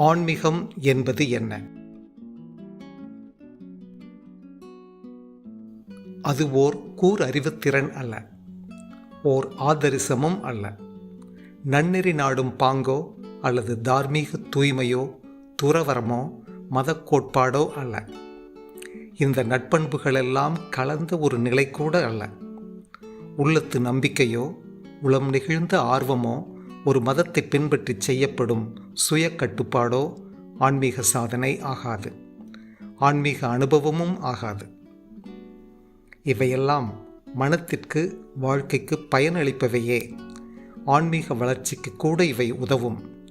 ஆன்மீகம் என்பது என்ன? அது ஓர் கூர் அறிவுத்திறன் அல்ல ஓர் ஆதரிசமும் அல்ல. நன்னெறி நாடும் பாங்கோ அல்லது தார்மீக தூய்மையோ துறவரமோ மதக் கோட்பாடோ அல்ல. இந்த நட்பண்புகளெல்லாம் கலந்த ஒரு நிலை கூட அல்ல. உள்ளத்து நம்பிக்கையோ உளம் நிகழ்ந்த ஆர்வமோ ஒரு மதத்தை பின்பற்றி செய்யப்படும் சுய கட்டுப்பாடோ ஆன்மீக சாதனை ஆகாது. ஆன்மீக அனுபவமும் ஆகாது. இவையெல்லாம் மனத்திற்கு வாழ்க்கைக்கு பயனளிப்பவையே. ஆன்மீக வளர்ச்சிக்கு கூட இவை உதவும்.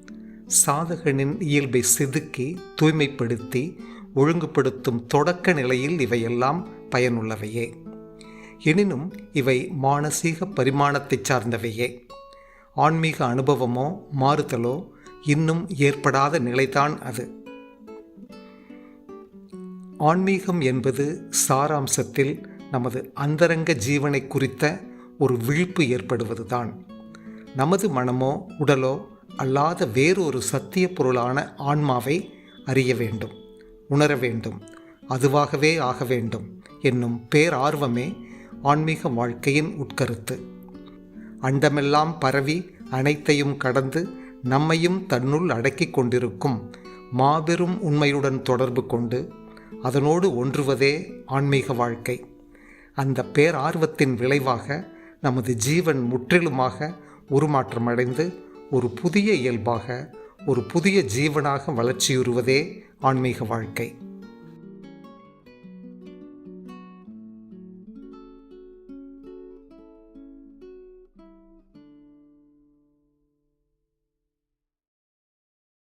சாதகனின் இயல்பை செதுக்கி தூய்மைப்படுத்தி ஒழுங்குபடுத்தும் தொடக்க நிலையில் இவையெல்லாம் பயனுள்ளவையே. எனினும் இவை மானசீக பரிமாணத்தை சார்ந்தவையே. ஆன்மீக அனுபவமோ மாறுதலோ இன்னும் ஏற்படாத நிலைதான் அது. ஆன்மீகம் என்பது சாராம்சத்தில் நமது அந்தரங்க ஜீவனை குறித்த ஒரு விழிப்பு ஏற்படுவதுதான். நமது மனமோ உடலோ அல்லாத வேறொரு சத்திய பொருளான ஆன்மாவை அறிய வேண்டும் உணர வேண்டும் அதுவாகவே ஆக வேண்டும் என்னும் பேரார்வமே ஆன்மீக வாழ்க்கையின் உட்கருத்து. அண்டமெல்லாம் பரவி அனைத்தையும் கடந்து நம்மையும் தன்னுள் அடக்கிக் கொண்டிருக்கும் மாபெரும் உண்மையுடன் தொடர்பு கொண்டு அதனோடு ஒன்றுவதே ஆன்மீக வாழ்க்கை. அந்த பேரார்வத்தின் விளைவாக நமது ஜீவன் முற்றிலுமாக உருமாற்றமடைந்து ஒரு புதிய இயல்பாக ஒரு புதிய ஜீவனாக வளர்ச்சியுறுவதே ஆன்மீக வாழ்க்கை.